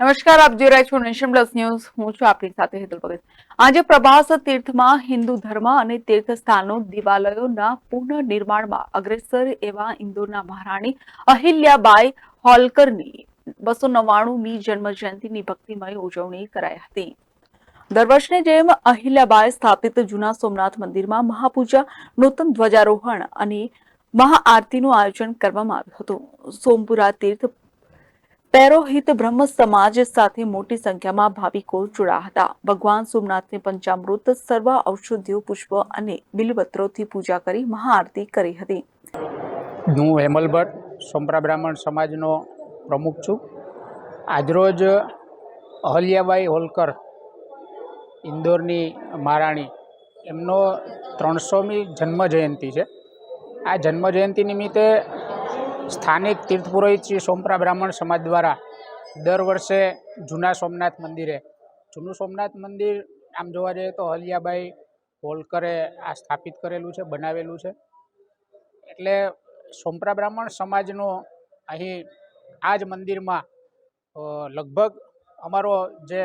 નમસ્કાર, આપ જોઈ રહ્યા છો નેશન પ્લસ ન્યૂઝ. હું છું આપની સાથે હેતલ ભગત આજે પ્રભાસ તીર્થમાં હિન્દુ ધર્મ અને તીર્થ સ્થાનો દિવાલયોના પુનઃનિર્માણમાં અગ્રેસર એવા ઇન્દોરના મહારાણી અહિલ્યાબાઈ હોલકરની બસો નવ્વાણુંમી જન્મ જયંતિની ભક્તિમય ઉજવણી કરાઈ હતી. દર વર્ષની જેમ અહિલ્યાબાઈ સ્થાપિત જૂના સોમનાથ મંદિરમાં મહાપૂજા, નૂતન ધ્વજારોહણ અને મહાઆરતીનું આયોજન કરવામાં આવ્યું હતું. સોમપુરા તીર્થ પેરોહિત બ્રહ્મ સમાજ સાથે મોટી સંખ્યામાં ભાવિકો જોડાયા હતા. ભગવાન સોમનાથને પંચામૃત, સર્વ ઔષધિઓ પુષ્પ અને બિલવત્રોથી પૂજા કરી મહાઆરતી કરી હતી. હું હેમલ ભટ્ટ સોમરા બ્રાહ્મણ સમાજનો પ્રમુખ છું. આજરોજ અહલ્યાબાઈ હોલકર, ઇન્દોરની મહારાણી, એમનો ત્રણસોમી જન્મ જયંતિ છે. આ જન્મ જયંતિ નિમિત્તે સ્થાનિક તીર્થ પુરોહિત શ્રી સોમપરા બ્રાહ્મણ સમાજ દ્વારા દર વર્ષે જૂના સોમનાથ મંદિરે. જૂનું સોમનાથ મંદિર આમ જોવા જઈએ તો અહલ્યાબાઈ હોલકરે આ સ્થાપિત કરેલું છે, બનાવેલું છે. એટલે સોમપરા બ્રાહ્મણ સમાજનો અહીં આ જ મંદિરમાં લગભગ અમારો જે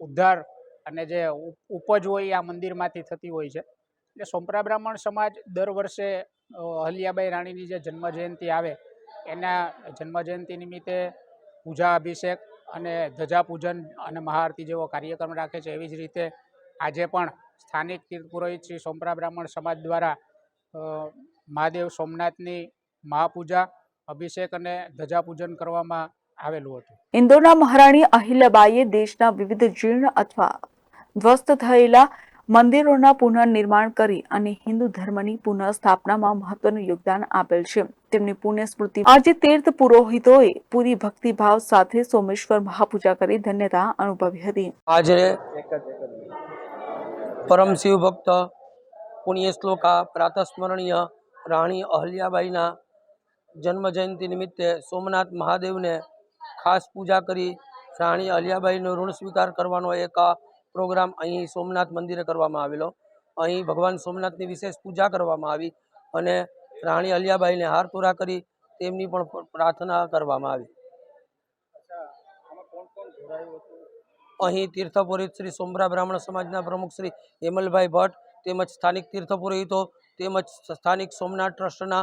ઉદ્ધાર અને જે ઉપ- ઉપજ હોય આ મંદિરમાંથી થતી હોય છે. એટલે સોમપરા બ્રાહ્મણ સમાજ દર વર્ષે હલિયાબાઈ રાણીની જે જન્મ જયંતિ આવે એના જન્મ જયંતિ નિમિત્તે પૂજા, અભિષેક અને ધજા પૂજન અને મહાઆરતી જેવો કાર્યક્રમ રાખે છે. એવી જ રીતે આજે પણ સ્થાનિક તીર્થ પુરોહિત શ્રી સોમપરા બ્રાહ્મણ સમાજ દ્વારા મહાદેવ સોમનાથની મહાપૂજા, અભિષેક અને ધજા પૂજન કરવામાં આવેલું હતું. ઇન્દોરના મહારાણી અહિલ્યાબાઈએ દેશના વિવિધ જીર્ણ અથવા ધ્વસ્ત થયેલા મંદિરોના પુનર્નિર્માણ કરી અને હિન્દુ ધર્મની પુનઃસ્થાપનામાં મહત્વનું યોગદાન આપેલ છે. તેમની પુણ્ય સ્મૃતિ આજે તીર્થ પુરોહિતોએ પૂરી ભક્તિભાવ સાથે સોમેશ્વર મહાપૂજા કરી ધન્યતા અનુભવી હતી. આજે પરમ શિવ ભક્ત, પુણ્ય શ્લોકા, પ્રાતસ્મરણીય રાણી અહલ્યાબાઈના જન્મ જયંતિ નિમિત્તે સોમનાથ મહાદેવને ખાસ પૂજા કરી રાણી અહલ્યાબાઈનો ઋણ સ્વીકાર કરવાનો એક પ્રોગ્રામ અહીં સોમનાથ મંદિરે કરવામાં આવેલો. અહીં ભગવાન સોમનાથની વિશેષ પૂજા કરવામાં આવી અને રાણી અલિયાબાઈને હાર તોરા કરી તેમની પણ પ્રાર્થના કરવામાં આવી. અહીં તીર્થપુરોહિત શ્રી સોમરા બ્રાહ્મણ સમાજના પ્રમુખ શ્રી હેમલભાઈ ભટ્ટ તેમજ સ્થાનિક તીર્થપુરોહિતો તેમજ સ્થાનિક સોમનાથ ટ્રસ્ટના